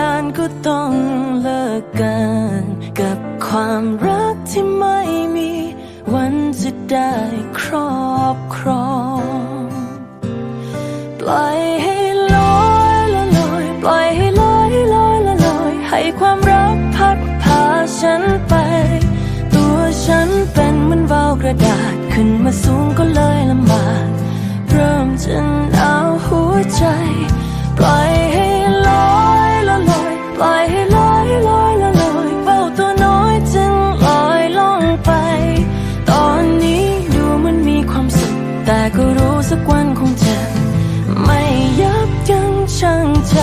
น ก็ต้องเลิกกันกับความรักที่ไม่มี วันจะได้ครอบครอง ปล่อยให้ลอยละลอย ปล่อยให้ลอยลอยละลอย ให้ความรักพัดพาฉันไป ตัวฉันเป็นเหมือนวาวกระดาษขึ้นมาสูงก็เลยลำบาก เริ่มจะหนาหัวใจ ปล่อย ก็รู้สักวันคงจะ ไม่ยับยั้งชั่งใจ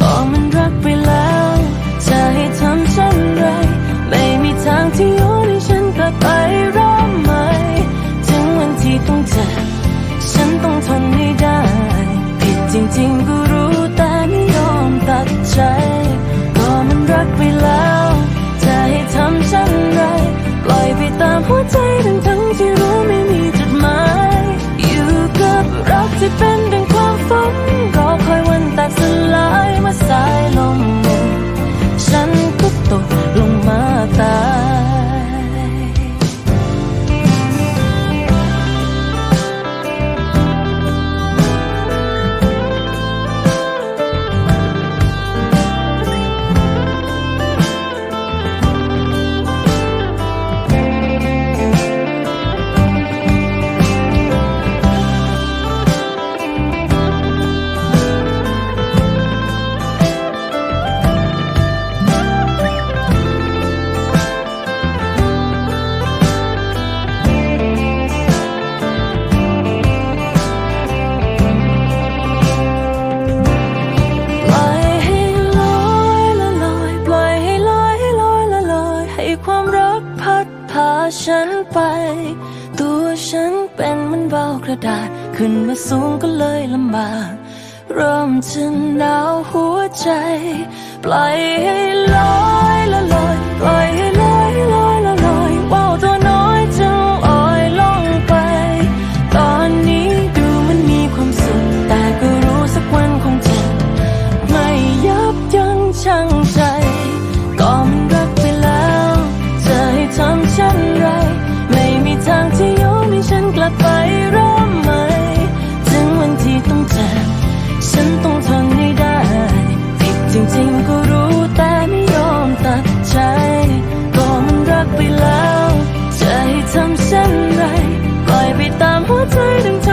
ก็มันรักไปแล้ว จะให้ทำเช่นไร ไม่มีทางที่ย้อนให้ฉันกลับไปริ่มใหม่ถึงวันที่ต้องเจ็บฉันต้องทนให้ได้ ผิดจริงๆก็รู้แต่ไม่ยอมตัดใจ รัก ฉันไป ตัวฉันเป็นมันเบากระดาษ ขึ้นมาสูงก็เลยลำบากเริ่มจะหนาวหัวใจ ปล่อยให้ลอยละลอยปล่อยให้ 才能。